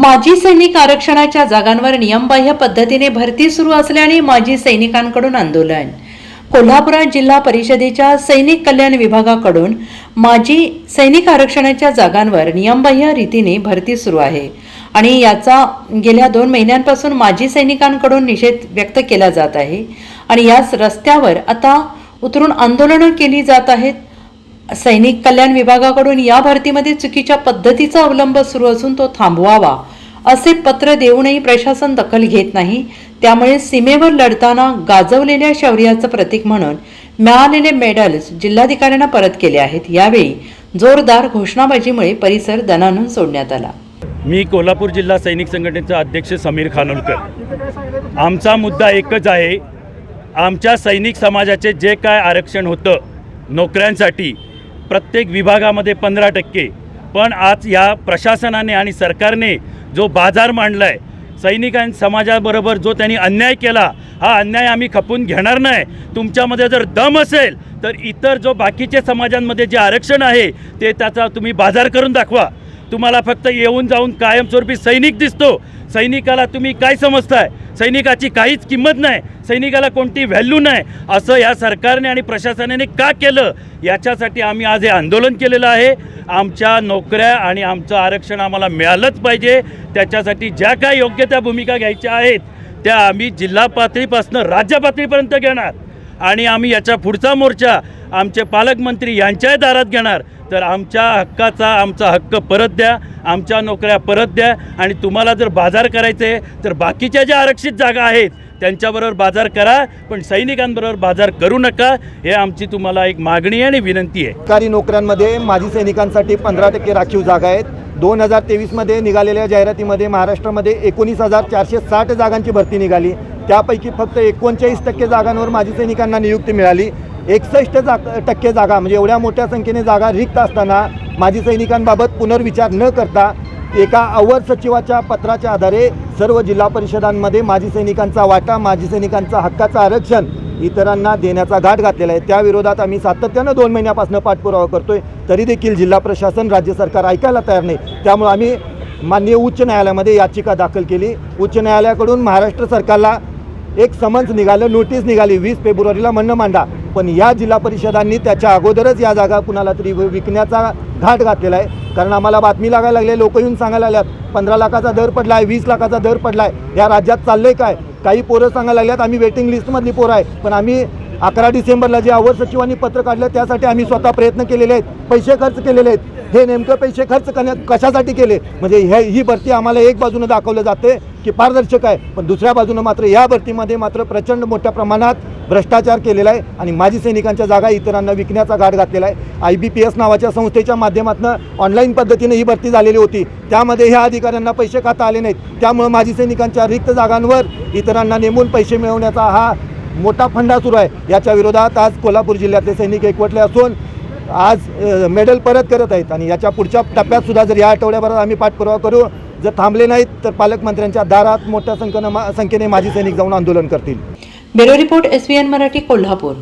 माजी सैनिक आरक्षणाच्या जागांवर नियमबाह्य पद्धतीने भरती सुरू असल्याने माजी सैनिकांकडून आंदोलन. कोल्हापुरात जिल्हा परिषदेच्या सैनिक कल्याण विभागाकडून माजी सैनिक आरक्षणाच्या जागांवर नियमबाह्य रीतीने भरती सुरू आहे आणि याचा गेल्या दोन महिन्यांपासून माजी सैनिकांकडून निषेध व्यक्त केला जात आहे आणि याच रस्त्यावर आता उतरून आंदोलनं केली जात आहेत. सैनिक कल्याण विभागाकडून या भरतीमध्ये चुकीच्या पद्धतीचा अवलंब सुरू असून तो थांबवावा. असे पत्र देऊनही प्रशासन दखल घेत नाही. त्यामुळे सीमेवर लढताना गाजवलेल्या शौर्याचं प्रतीक म्हणून मिळालेले मेडल्स जिल्हाधिकाऱ्यांना परत केले आहेत. यावेळी जोरदार घोषणाबाजीमुळे परिसर दणानून सोडण्यात आला. मी कोल्हापूर जिल्हा सैनिक संघटनेचा अध्यक्ष समीर खानोलकर. आमचा मुद्दा एकच आहे. आमच्या सैनिक समाजाचे जे काय आरक्षण होतं नोकऱ्यांसाठी प्रत्येक विभागामध्ये पंधरा टक्के. पण आज या प्रशासनाने आणि सरकारने जो बाजार मांडला आहे सैनिकां समाजाबरोबर जो त्यांनी अन्याय केला हा अन्याय आम्ही खपून घेणार नाही. तुमच्यामध्ये जर दम असेल तर इतर जो बाकीचे समाजांमध्ये जे आरक्षण आहे ते त्याचा तुम्ही बाजार करून दाखवा. तुम्हाला फक्त येऊन जाऊन कायमस्वरूपी सैनिक दिसतो. सैनिकाला तुम्ही काय समजताय? सैनिकाची काहीच किंमत नाही. सैनिकाला कोणती व्हॅल्यू नाही. असं या सरकारने आणि प्रशासनाने का केलं? याच्यासाठी आम्ही आज हे आंदोलन केलेलं आहे. आमच्या नोकऱ्या आणि आमचं आरक्षण आम्हाला मिळालंच पाहिजे. त्याच्यासाठी ज्या काय योग्य त्या भूमिका घ्यायच्या आहेत त्या आम्ही जिल्हा पातळीपासून राज्य पातळीपर्यंत घेणार. आणि आम्ही याच्या पुढचा मोर्चा आमचे पालकमंत्री यांच्याही दारात घेणार. तर आमच्या हक्काचा आमचा हक्क परत द्या आमच्या नोकऱ्या परत द्या आणि तुम्हाला जर बाजार करायचे तर बाकीच्या ज्या आरक्षित जागा आहेत त्यांच्याबरोबर बाजार करा पण सैनिकांबरोबर बाजार करू नका हे आमची तुम्हाला एक मागणी आहे आणि विनंती आहे. सरकारी नोकऱ्यांमध्ये माजी सैनिकांसाठी पंधरा टक्के राखीव जागा आहेत. दोन हजार तेवीसमध्ये निघालेल्या जाहिरातीमध्ये महाराष्ट्रामध्ये एकोणीस हजार चारशे साठ जागांची भरती निघाली. त्यापैकी फक्त एकोणचाळीस टक्के जागांवर माजी सैनिकांना नियुक्ती मिळाली. एकसष्ट जाग टक्के जागा म्हणजे एवढ्या मोठ्या संख्येने जागा रिक्त असताना माजी सैनिकांबाबत पुनर्विचार न करता एका अवर सचिवाच्या पत्राच्या आधारे सर्व जिल्हा परिषदांमध्ये माजी सैनिकांचा वाटा माजी सैनिकांचा हक्काचं आरक्षण इतरांना देण्याचा घाट घातलेला आहे. त्याविरोधात आम्ही सातत्यानं दोन महिन्यापासून पाठपुरावा करतोय. तरी देखील जिल्हा प्रशासन राज्य सरकार ऐकायला तयार नाही. त्यामुळे आम्ही माननीय उच्च न्यायालयामध्ये याचिका दाखल केली. उच्च न्यायालयाकडून महाराष्ट्र सरकारला एक समन्स निघालं नोटीस निघाली वीस फेब्रुवारीला म्हणणं मांडा. पण या जिल्हा परिषदांनी त्याच्या अगोदरच या जागा कुणाला तरी विकण्याचा घाट घातलेला आहे. कारण आम्हाला बातमी लागायला लागले लोक येऊन सांगायला लागल्यात पंधरा लाखाचा दर पडला आहे वीस लाखाचा दर पडला आहे या राज्यात चाललंय काय? काही पोरं सांगायला लागल्यात आम्ही वेटिंग लिस्टमधली पोरं आहे. पण आम्ही अकरा डिसेंबरला जे अवर सचिवांनी पत्र काढलं त्यासाठी आम्ही स्वतः प्रयत्न केलेले आहेत. पैसे खर्च केलेले आहेत. हे नेमकं पैसे खर्च करण्या कशासाठी केले? म्हणजे हे ही भरती आम्हाला एक बाजूनं दाखवलं जाते की पारदर्शक आहे. पण दुसऱ्या बाजूनं मात्र या भरतीमध्ये मात्र प्रचंड मोठ्या प्रमाणात भ्रष्टाचार केलेला आहे आणि माजी सैनिकांच्या जागा इतरांना विकण्याचा घाट घातलेला आहे. आय बी पी एस नावाच्या संस्थेच्या माध्यमातून ऑनलाईन पद्धतीने ही भरती झालेली होती. त्यामध्ये ह्या अधिकाऱ्यांना पैसे खाता आले नाहीत. त्यामुळं माजी सैनिकांच्या रिक्त जागांवर इतरांना नेमून पैसे मिळवण्याचा हा मोठा फंडा सुरू आहे. याच्या विरोधात आज कोल्हापूर जिल्ह्यातले सैनिक एकवटले असून आज मेडल परत करत आहेत आणि याच्या पुढच्या टप्प्यातसुद्धा जर या आठवड्याभरात आम्ही पाठपुरावा करू जर थांबले नाहीत तर पालकमंत्र्यांच्या दारात मोठ्या संख्येनं मा संख्येने माजी सैनिक जाऊन आंदोलन करतील. Bureau report S Marathi Kolhapur.